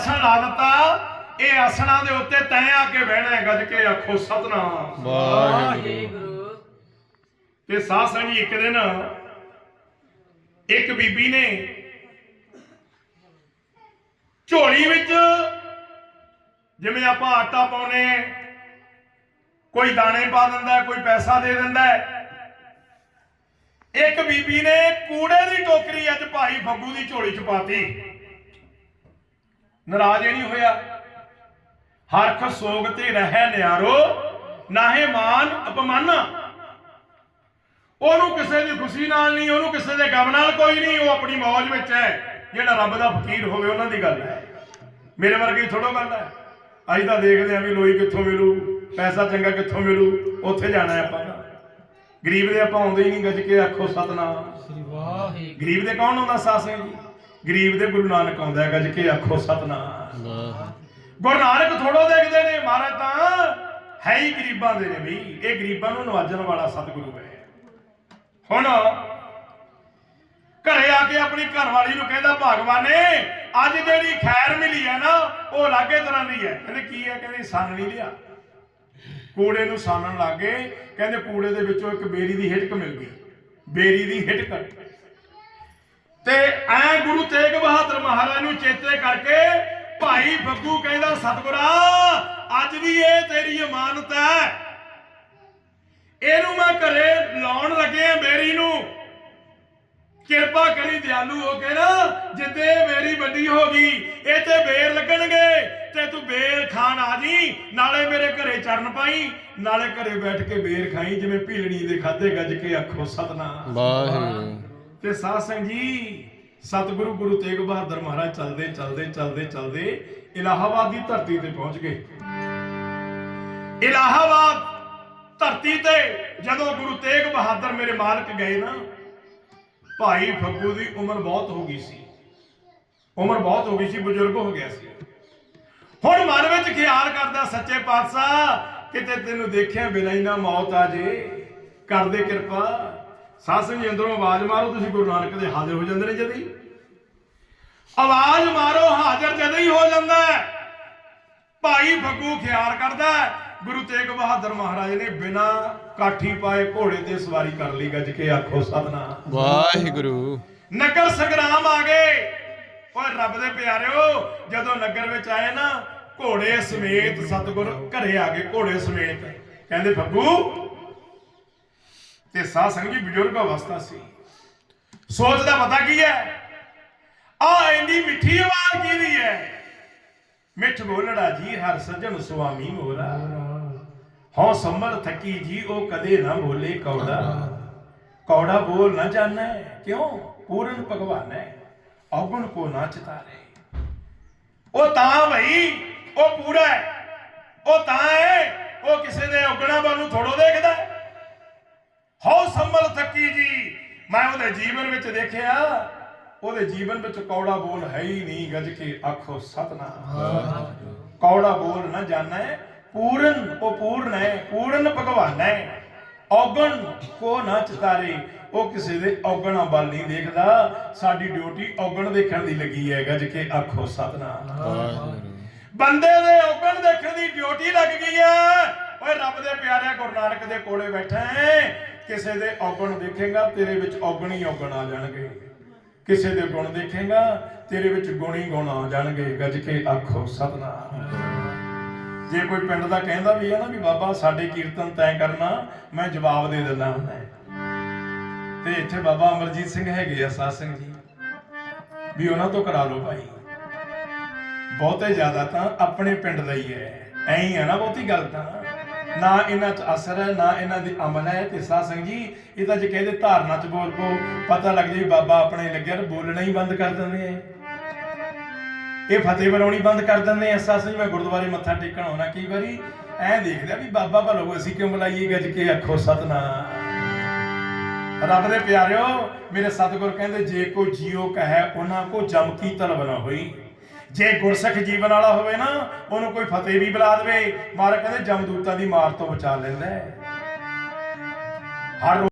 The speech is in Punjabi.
ਆਸਣ ਲਾ ਦਿੱਤਾ। ਇਹ ਆਸਣਾਂ ਦੇ ਉੱਤੇ ਤੈਂ ਆ ਕੇ ਬਹਿਣਾ ਹੈ ਗੱਜ ਕੇ ਆਖੋ ਸਤਨਾਮ। ਵਾਹਿਗੁਰੂ। ਤੇ ਜੀ ਇੱਕ ਦਿਨ ਇੱਕ ਬੀਬੀ ਨੇ ਝੋਲੀ ਵਿੱਚ ਜਿਵੇਂ ਆਪਾਂ ਆਟਾ ਪਾਉਨੇ ਕੋਈ ਦਾਣੇ ਪਾ ਦਿੰਦਾ ਹੈ, ਕੋਈ ਪੈਸਾ ਦੇ ਦਿੰਦਾ ਹੈ। ਇੱਕ ਬੀਬੀ ਨੇ ਕੂੜੇ ਦੀ ਟੋਕਰੀ ਅੱਜ ਭਾਈ ਫੱਗੂ ਦੀ ਝੋਲੀ ਚ ਪਾਤੀ। ਨਾਰਾਜ਼ ਨਹੀਂ ਹੋਇਆ। ਹਰਖ ਸੋਗ ਤੇ ਰਹਿ ਨਿਆਰੋ ਨਾਹੇ ਮਾਨ ਅਪਮਾਨਾ। ਉਹਨੂੰ ਕਿਸੇ ਦੀ ਖੁਸ਼ੀ ਨਾਲ ਨਹੀਂ ਉਹਨੂੰ ਕਿਸੇ ਦੇ ਗਮ ਨਾਲ ਕੋਈ ਨਹੀਂ ਉਹ ਆਪਣੀ ਮौज ਵਿੱਚ ਹੈ। ਜਿਹੜਾ ਰੱਬ ਦਾ ਫਕੀਰ ਹੋਵੇ ਉਹਨਾਂ ਦੀ ਗੱਲ ਹੈ। ਮੇਰੇ ਵਰਗੀ ਥੋੜੋ ਗੱਲ ਹੈ। ਅੱਜ ਤਾਂ ਦੇਖਦੇ ਆਂ ਵੀ ਲੋਈ ਕਿੱਥੋਂ ਮਿਲੂ ਪੈਸਾ ਚੰਗਾ ਕਿੱਥੋਂ ਮਿਲੂ ਉੱਥੇ ਜਾਣਾ ਹੈ ਆਪਾਂ। ਗਰੀਬ ਦੇ ਆਪਾਂ ਆਉਂਦੇ ਹੀ ਨਹੀਂ ਗੱਜ ਕੇ ਆਖੋ ਸਤਨਾਮ। ਸ੍ਰੀ ਵਾਹਿਗੁਰੂ। ਗਰੀਬ ਦੇ ਕੌਣ ਆਉਂਦਾ ਸਾਧ ਸਿੰਘ ਜੀ? ਗਰੀਬ ਦੇ ਗੁਰੂ ਨਾਨਕ ਆਉਂਦਾ ਹੈ ਗੱਜ ਕੇ ਆਖੋ ਸਤਨਾਮ। ਗੁਰੂ ਨਾਨਕ ਥੋੜੋ ਦੇਖਦੇ ਨੇ ਮਹਾਰਾਜ ਤਾਂ ਹੈ ਹੀ ਗਰੀਬਾਂ ਦੇ ਨੇ ਵੀ ਇਹ ਗਰੀਬਾਂ ਨੂੰ ਨਵਾਜਣ ਵਾਲਾ ਸਤਿਗੁਰੂ ਹੈ। ਹੁਣ ਘਰੇ ਆ ਕੇ ਆਪਣੀ ਘਰਵਾਲੀ ਨੂੰ ਕਹਿੰਦਾ ਭਗਵਾਨੇ ਅੱਜ ਜਿਹੜੀ ਖੈਰ ਮਿਲੀ ਹੈ ਨਾ ਉਹ ਲਾਗੇ ਤਰ੍ਹਾਂ ਦੀ ਹੈ। ਕਹਿੰਦੇ ਕੀ ਹੈ? ਕਹਿੰਦੇ ਸੰਨ ਨਹੀਂ ਲਿਆ। ਕੂੜੇ ਨੂੰ ਸਾਨਣ ਲੱਗੇ ਕਹਿੰਦੇ ਕੂੜੇ ਦੇ ਵਿੱਚੋਂ ਇੱਕ ਬੇਰੀ ਦੀ ਹਿਟਕ ਮਿਲ ਗਈ। ਬੇਰੀ ਦੀ ਹਿਟਕ। ਤੇ ਐ ਗੁਰੂ ਤੇਗ ਬਹਾਦਰ ਮਹਾਰਾਜ ਨੂੰ ਚੇਤੇ ਕਰਕੇ ਭਾਈ ਫੱਗੂ ਕਹਿੰਦਾ, ਸਤਿਗੁਰਾ, ਅੱਜ ਦੀ ਇਹ ਤੇਰੀ ਅਮਾਨਤ ਹੈ। ਇਹਨੂੰ ਮੈਂ ਘਰੇ ਲਾਉਣ ਲੱਗਿਆ ਬੇਰੀ ਨੂੰ। ਕਿਰਪਾ ਕਰੀ ਦਿਆਲੂ ਹੋ ਕੇ ਨਾ, ਜਿੱਦੇ ਮੇਰੀ ਵੱਡੀ ਹੋ ਗਈ ਇਹ ਤੇ ਬੇਰ ਲੱਗਣਗੇ ਤੇ ਤੂੰ ਬੇਰ ਖਾਣ ਆ ਜੀ। ਨਾਲੇ ਮੇਰੇ ਘਰੇ ਚਰਨ ਪਾਈ, ਨਾਲੇ ਘਰੇ ਬੈਠ ਕੇ ਬੇਰ ਖਾਈ, ਜਿਵੇਂ ਭੀਲਣੀ ਦੇ ਖਾਦੇ ਗੱਜ ਕੇ ਆਖੋ, ਸਤਨਾਮ। ਵਾਹਿਗੁਰੂ। ਤੇ ਸਾਧ ਸੰਗ ਜੀ, ਸਤਿਗੁਰੂ ਗੁਰੂ ਤੇਗ ਬਹਾਦਰ ਮਹਾਰਾਜ ਚੱਲਦੇ ਚੱਲਦੇ ਚੱਲਦੇ ਚੱਲਦੇ ਇਲਾਹਾਬਾਦ ਦੀ ਧਰਤੀ ਤੇ ਪਹੁੰਚ ਗਏ। ਇਲਾਹਾਬਾਦ ਧਰਤੀ ਤੇ ਜਦੋਂ ਗੁਰੂ ਤੇਗ ਬਹਾਦਰ ਮੇਰੇ ਮਾਲਕ ਗਏ ਨਾ, ਭਾਈ ਫੱਗੂ ਦੀ ਉਮਰ ਬਹੁਤ ਹੋ ਗਈ ਸੀ। ਉਮਰ ਬਹੁਤ ਹੋ ਗਈ ਸੀ, ਬਜ਼ੁਰਗ ਹੋ ਗਿਆ ਸੀ। ਹੁਣ ਮਨ ਵਿੱਚ ਖਿਆਲ ਕਰਦਾ ਸੱਚੇ ਪਾਤਸ਼ਾਹ, ਕਿਤੇ ਤੈਨੂੰ ਦੇਖਿਆ ਬਿਨਾਂ ਹੀ ਨਾ ਮੌਤ ਆ ਜੇ। ਕਰਦੇ ਕਿਰਪਾ। ਸਾਧ ਜੀ ਅੰਦਰੋਂ ਆਵਾਜ਼ ਮਾਰੋ ਤੁਸੀਂ ਗੁਰੂ ਨਾਨਕ ਦੇ ਹਾਜ਼ਰ ਹੋ ਜਾਂਦੇ ਨੇ ਜਦ। ਹੀ ਆਵਾਜ਼ ਮਾਰੋ ਹਾਜ਼ਰ ਜਦ ਹੀ ਹੋ ਜਾਂਦਾ ਹੈ। ਭਾਈ ਫੱਗੂ ਖਿਆਲ ਕਰਦਾ ਹੈ, ਗੁਰੂ ਤੇਗ ਬਹਾਦਰ ਮਹਾਰਾਜ ਨੇ ਬਿਨਾ ਕਾਠੀ ਪਾਏ ਘੋੜੇ ਤੇ ਸਵਾਰੀ ਕਰ ਲਈ ਗੱਜ ਕੇ ਆਖੋ ਸਤਨਾਮ। ਵਾਹਿਗੁਰੂ। ਨਗਰ ਸੰਗਰਾਮ ਆ ਗਏ। ਓਏ ਰੱਬ ਦੇ ਪਿਆਰਿਓ ਜਦੋਂ ਨਗਰ ਵਿੱਚ ਆਏ ਨਾ ਘੋੜੇ ਸਮੇਤ ਸਤਗੁਰ ਘਰੇ ਆ ਗਏ ਘੋੜੇ ਸਮੇਤ। ਕਹਿੰਦੇ ਫੱਗੂ ਤੇ ਸਾਧ ਸੰਗ ਜੀ ਬਜ਼ੁਰਗ ਅਵਸਥਾ ਸੀ। ਸੋਚ ਦਾ ਪਤਾ ਕੀ ਹੈ? ਆ ਇੰਨੀ ਮਿੱਠੀ ਆਵਾਜ਼ ਕਿਹਦੀ ਹੈ? ਮਿੱਠ ਬੋਲੜਾ ਜੀ, ਹਰ ਸੱਜਣ ਸੁਆਮੀ ਮੋਰਾ। ਹਉ ਸੰਮਲ ਥਕੀ ਜੀ, ਉਹ ਕਦੇ ਨਾ ਬੋਲੇ ਕੌੜਾ। ਕੌੜਾ ਬੋਲ ਨਾ ਜਾਣਾ, ਕਿਉਂ? ਪੂਰਨ ਭਗਵਾਨ ਹੈ ਔਗਣ ਕੋ ਨਾ ਚਿਤਾਰੇ। ਉਹ ਤਾਂ ਭਈ, ਉਹ ਪੂਰਾ ਹੈ। ਉਹ ਤਾਂ ਹੈ, ਉਹ ਕਿਸੇ ਦੇ ਔਗਣਾ ਵੱਲ ਨੂੰ ਥੋੜੋ ਦੇਖਦਾ ਹੈ। ਹਉ ਸੰਭਲ ਥੱਕੀ ਜੀ ਉਹਦੇ ਜੀਵਨ ਵਿੱਚ ਦੇਖਿਆ ਉਹਦੇ ਜੀਵਨ ਵਿੱਚ ਕੌੜਾ ਬੋਲ ਹੈ ਹੀ ਨਹੀਂ ਗੱਜ ਕੇ ਆਖੋ ਸਤਨਾਮ। ਕੌੜਾ ਬੋਲ ਨਾ ਜਾਣਾ ਪੂਰਨ ਉਹ ਪੂਰਨ ਹੈ ਪੂਰਨ ਭਗਵਾਨ ਹੈ। ਔਗਣ ਕੋ ਨਾ ਚਤਾਰੇ ਉਹ ਕਿਸੇ ਦੇ ਔਗਣਾਂ ਵੱਲ ਨਹੀਂ ਦੇਖਦਾ। ਸਾਡੀ ਡਿਊਟੀ ਔਗਣ ਦੇਖਣ ਦੀ ਲੱਗੀ ਹੈ ਗੱਜ ਕੇ ਆਖੋ ਸਤਨਾਮ। ਵਾਹਿਗੁਰੂ। ਬੰਦੇ ਦੇ ਔਗਣ ਦੇਖਣ ਦੀ ਡਿਊਟੀ ਲੱਗ ਗਈ ਹੈ। ਓਏ ਰੱਬ ਦੇ ਪਿਆਰਿਆ ਗੁਰੂ ਨਾਨਕ ਦੇ ਕੋਲੇ ਬੈਠਾ ਹੈ। ਕਿਸੇ ਦੇ ਔਗਣ ਦੇਖੇਗਾ, ਤੇਰੇ ਵਿੱਚ ਔਗਣ ਹੀ ਔਗਣ ਆ ਜਾਣਗੇ। ਕਿਸੇ ਦੇ ਗੁਣ ਦੇਖੇਗਾ, ਤੇਰੇ ਵਿੱਚ ਗੁਣ ਹੀ ਗੁਣ ਆ ਜਾਣਗੇ। ਗੱਜ ਕੇ ਆਖੋ, ਸਤਨਾਮ। ਜੇ ਕੋਈ ਪਿੰਡ ਦਾ ਕਹਿੰਦਾ ਵੀ ਹੈ ਨਾ ਵੀ ਬਾਬਾ, ਸਾਡੇ ਕੀਰਤਨ ਤੈਂ ਕਰਨਾ, ਮੈਂ ਜਵਾਬ ਦੇ ਦਿੰਦਾ ਹੁੰਦਾ ਤੇ ਇੱਥੇ ਬਾਬਾ ਅਮਰਜੀਤ ਸਿੰਘ ਹੈਗੇ ਆ, ਸਾਧ ਸਿੰਘ ਜੀ। ਵੀ ਉਹਨਾਂ ਤੋਂ ਕਰਾ ਲਓ ਭਾਈ। ਬਹੁਤੇ ਜ਼ਿਆਦਾ ਤਾਂ ਆਪਣੇ ਪਿੰਡ ਦਾ ਹੀ ਹੈ। ਐਂ ਹੀ ਹੈ ਨਾ ਬਹੁਤੀ ਗੱਲ ਤਾਂ। ਨਾ ਇਹਨਾਂ 'ਚ ਅਸਰ ਹੈ, ਨਾ ਇਹਨਾਂ ਦੀ ਅਮਲ ਹੈ। ਤੇ ਸਾਧ ਸੰਗ ਜੀ, ਇਹ ਤਾਂ ਜੇ ਕਹਿੰਦੇ ਧਾਰਨਾ 'ਚ ਬੋਲ ਪੋ ਪਤਾ ਲੱਗ ਜਾਏ ਬਾਬਾ ਆਪਣੇ ਲੱਗਿਆ ਤੇ ਬੋਲਣਾ ਹੀ ਬੰਦ ਕਰ ਦਿੰਦੇ ਆ। ਇਹ ਫਤਿਹ ਬੁਲਾਉਣੀ ਬੰਦ ਕਰ ਦਿੰਦੇ ਆ। ਸਾਧ ਸੰਗ ਜੀ, ਮੈਂ ਗੁਰਦੁਆਰੇ ਮੱਥਾ ਟੇਕਣ ਆਉਣਾ ਕਈ ਵਾਰੀ, ਐਂ ਦੇਖਦਾ ਵੀ ਬਾਬਾ ਭਲੋ, ਅਸੀਂ ਕਿਉਂ ਬੁਲਾਈਏ, ਗੱਜ ਕੇ ਆਖੋ ਸਤਨਾਮ। ਰੱਬ ਦੇ ਪਿਆਰਿਓ, ਮੇਰੇ ਸਤਿਗੁਰ ਕਹਿੰਦੇ, ਜੇ ਕੋ ਜੀਉ ਕਹੈ, ਉਹਨਾਂ ਕੋ ਜਮ ਕੀ ਤਲਬ ਨਾ ਹੋਈ। ਜੇ ਗੁਰਸਿੱਖ ਜੀਵਨ ਵਾਲਾ ਹੋਵੇ ਨਾ, ਉਹਨੂੰ ਕੋਈ ਫਤਿਹ ਵੀ ਬੁਲਾ ਦੇਵੇ ਮਾਰ ਕਹਿੰਦੇ, ਜਮਦੂਤਾਂ ਦੀ ਮਾਰ ਤੋਂ ਬਚਾ ਲੈਂਦਾ ਹੈ। ਹਰ